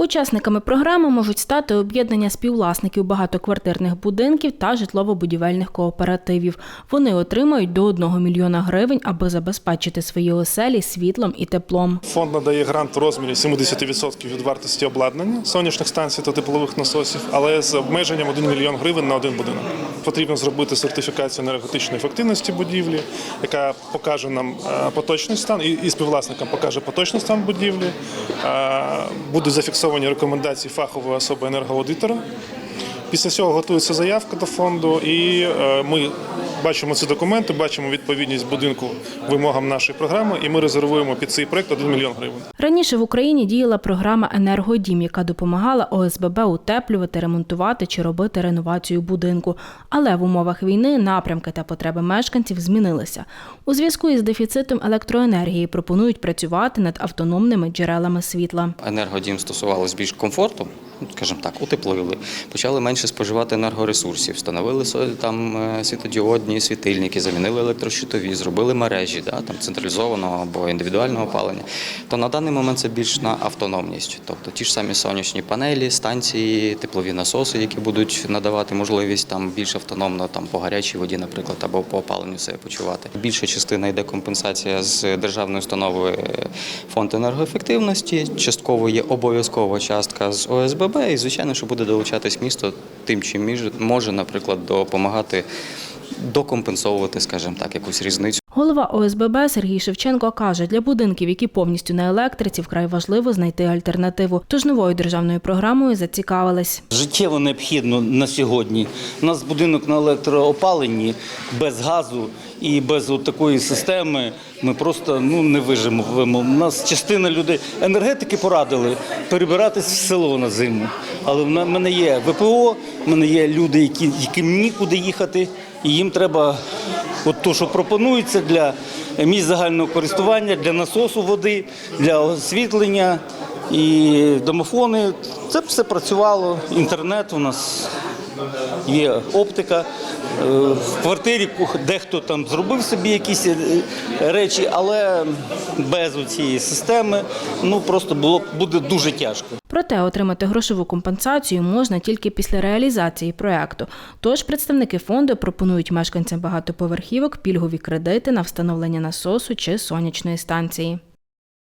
Учасниками програми можуть стати об'єднання співвласників багатоквартирних будинків та житлово-будівельних кооперативів. Вони отримають до 1 мільйона гривень, аби забезпечити свої оселі світлом і теплом. Фонд надає грант у розмірі 70% від вартості обладнання сонячних станцій та теплових насосів, але з обмеженням 1 мільйон гривень на один будинок. Потрібно зробити сертифікацію енергетичної ефективності будівлі, яка покаже нам е, поточний стан, і співвласникам покаже поточний стан будівлі. Е, Будуть зафіксовані рекомендації фахової особи енергоаудитора. Після цього готується заявка до фонду, і е, ми бачимо ці документи, бачимо відповідність будинку вимогам нашої програми, і ми резервуємо під цей проект 1 мільйон гривень. Раніше в Україні діяла програма Енергодім, яка допомагала ОСББ утеплювати, ремонтувати чи робити реновацію будинку. Але в умовах війни напрямки та потреби мешканців змінилися. У зв'язку із дефіцитом електроенергії пропонують працювати над автономними джерелами світла. енергодім стосувалось більш комфорту, скажімо так, утеплили, почали менше споживати енергоресурсів, встановили там е, світодіодні світильники, замінили електрощитові, зробили мережі да, там, централізованого або індивідуального опалення. То на даний момент це більш на автономність, тобто ті ж самі сонячні панелі, станції, теплові насоси, які будуть надавати можливість там більш автономно там по гарячій воді, наприклад, або по опаленню себе почувати. Більша частина йде компенсація з державної установи фонд енергоефективності. Частково є обов'язкова частка з ОСББ, і звичайно, що буде долучатись місто тим, чим може, наприклад, допомагати докомпенсовувати, скажімо так, якусь різницю. Голова ОСББ Сергій Шевченко каже, для будинків, які повністю на електриці, вкрай важливо знайти альтернативу. Тож новою державною програмою зацікавились. Життєво необхідно на сьогодні. У нас будинок на електроопаленні без газу і без такої системи. Ми просто ну не виживемо. У нас частина людей енергетики порадили перебиратись в село на зиму. Але в мене є ВПО, в мене є люди, які яким нікуди їхати, і їм треба от то, що пропонується для місць загального користування, для насосу води, для освітлення і домофони. Це все працювало. Інтернет у нас є оптика. Е, В квартирі дехто там зробив собі якісь е, речі, але без цієї системи ну просто було буде дуже тяжко. Проте отримати грошову компенсацію можна тільки після реалізації проекту. Тож представники фонду пропонують мешканцям багатоповерхівок пільгові кредити на встановлення насосу чи сонячної станції.